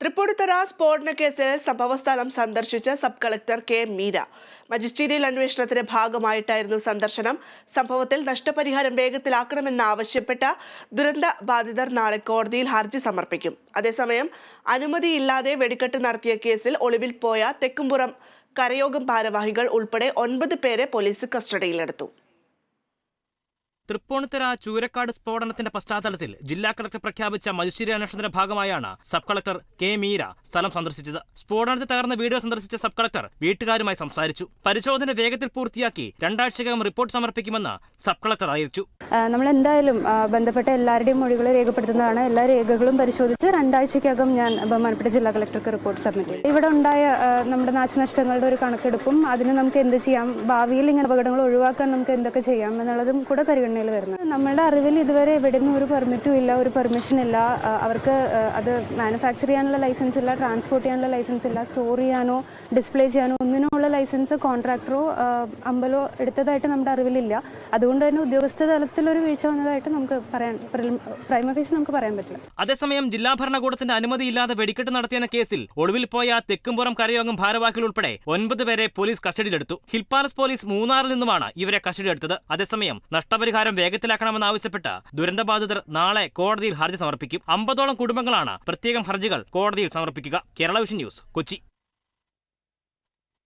തൃപ്പൂണിത്തറ സ്ഫോടന കേസിൽ സംഭവസ്ഥലം സന്ദർശിച്ച sub collector K Meera. Magisterial അന്വേഷണത്തിന്റെ ഭാഗമായിട്ടായിരുന്നു സന്ദർശനം. സംഭവത്തിൽ നഷ്ടപരിഹാരം വേഗത്തിലാക്കണമെന്നാവശ്യപ്പെട്ട ദുരന്ത ബാധിതർ നാളെ കോടതിയിൽ ഹർജി സമർപ്പിക്കും. അതേസമയം അനുമതിയില്ലാതെ വെടിക്കെട്ട് നടത്തിയ കേസിൽ ഒളിവിൽ പോയ തെക്കുംപുറം കരയോഗം ഭാരവാഹികൾ ഉൾപ്പെടെ ഒൻപത് പേരെ പോലീസ് കസ്റ്റഡിയിലെടുത്തു. തൃപ്പൂണിത്തുറ ചൂരക്കാട് സ്ഫോടനത്തിന്റെ പശ്ചാത്തലത്തിൽ ജില്ലാ കളക്ടർ പ്രഖ്യാപിച്ച മജിസ്ട്രേറ്റ് അന്വേഷണത്തിന്റെ ഭാഗമായാണ് സബ് കളക്ടർ കെ മീര സ്ഥലം സന്ദർശിച്ചത്. സ്ഫോടനത്തിൽ തകർന്ന വീടുകൾ സന്ദർശിച്ച സബ് കളക്ടർ വീട്ടുകാരുമായി സംസാരിച്ചു. പരിശോധന വേഗത്തിൽ പൂർത്തിയാക്കി രണ്ടാഴ്ചക്കകം റിപ്പോർട്ട് സമർപ്പിക്കുമെന്ന് സബ് കളക്ടർ അറിയിച്ചു. നമ്മൾ എന്തായാലും ബന്ധപ്പെട്ട എല്ലാവരുടെയും മൊഴികൾ രേഖപ്പെടുത്തുന്നതാണ്. എല്ലാ രേഖകളും പരിശോധിച്ച് രണ്ടാഴ്ചക്കകം ഞാൻ ബഹുമാനപ്പെട്ട ജില്ലാ കളക്ടർക്ക് റിപ്പോർട്ട് സബ്മിറ്റ് ചെയ്യും ഇവിടെ ഉണ്ടായ നമ്മുടെ നാശനഷ്ടങ്ങളുടെ ഒരു കണക്കെടുപ്പും അതിന് നമുക്ക് എന്ത് ചെയ്യാം? ഭാവിയിൽ ഇങ്ങനെ അപകടങ്ങൾ ഒഴിവാക്കാൻ നമുക്ക് എന്തൊക്കെ ചെയ്യാം? എന്നുള്ളതും കൂടെ പരിഗണനയിൽ വരുന്നത്. നമ്മളുടെ അറിവിൽ ഇതുവരെ എവിടെയും ഒരു പെർമിറ്റും ഇല്ല ഒരു പെർമിഷൻ ഇല്ല. അവർക്ക് അത് മാനുഫാക്ചർ ചെയ്യാനുള്ള ലൈസൻസ് ഇല്ല ട്രാൻസ്പോർട്ട് ചെയ്യാനുള്ള ലൈസൻസ് ഇല്ല സ്റ്റോർ ചെയ്യാനോ ഡിസ്പ്ലേ ചെയ്യാനോ ഒന്നിനുള്ള ലൈസൻസ് കോൺട്രാക്ടറോ അമ്പലോ എടുത്തതായിട്ട് നമ്മുടെ അറിവിലില്ല. അതുകൊണ്ട് തന്നെ ഉദ്യോഗസ്ഥ തലത്തിലൊരു വീഴ്ച വന്നതായിട്ട് നമുക്ക് പറയാൻ പ്രൈമ ഫേസ് നമുക്ക് പറയാൻ പറ്റില്ല. അതേസമയം ജില്ലാ ഭരണകൂടത്തിന്റെ അനുമതിയില്ലാതെ വെടിക്കെട്ട് നടത്തിയെന്ന കേസിൽ ഒളിവിൽ പോയ തെക്കുംപുറം കരയോഗം ഭാരവാഹികൾ ഉൾപ്പെടെ ഒൻപത് പേരെ പോലീസ് കസ്റ്റഡിയിലെടുത്തു. ഹിൽ പാലസ് പോലീസ് മൂന്നാറിൽ നിന്നുമാണ് ഇവരെ കസ്റ്റഡി എടുത്തത്. അതേസമയം നഷ്ടപരിഹാരം വേഗത്തിലാക്കണമെന്നാവശ്യപ്പെട്ട് ദുരന്തബാധിതർ നാളെ കോടതിയിൽ ഹർജി സമർപ്പിക്കും. അമ്പതോളം കുടുംബങ്ങളാണ് പ്രത്യേകം ഹർജികൾ കോടതിയിൽ സമർപ്പിക്കുക. Kerala vision news Kochi.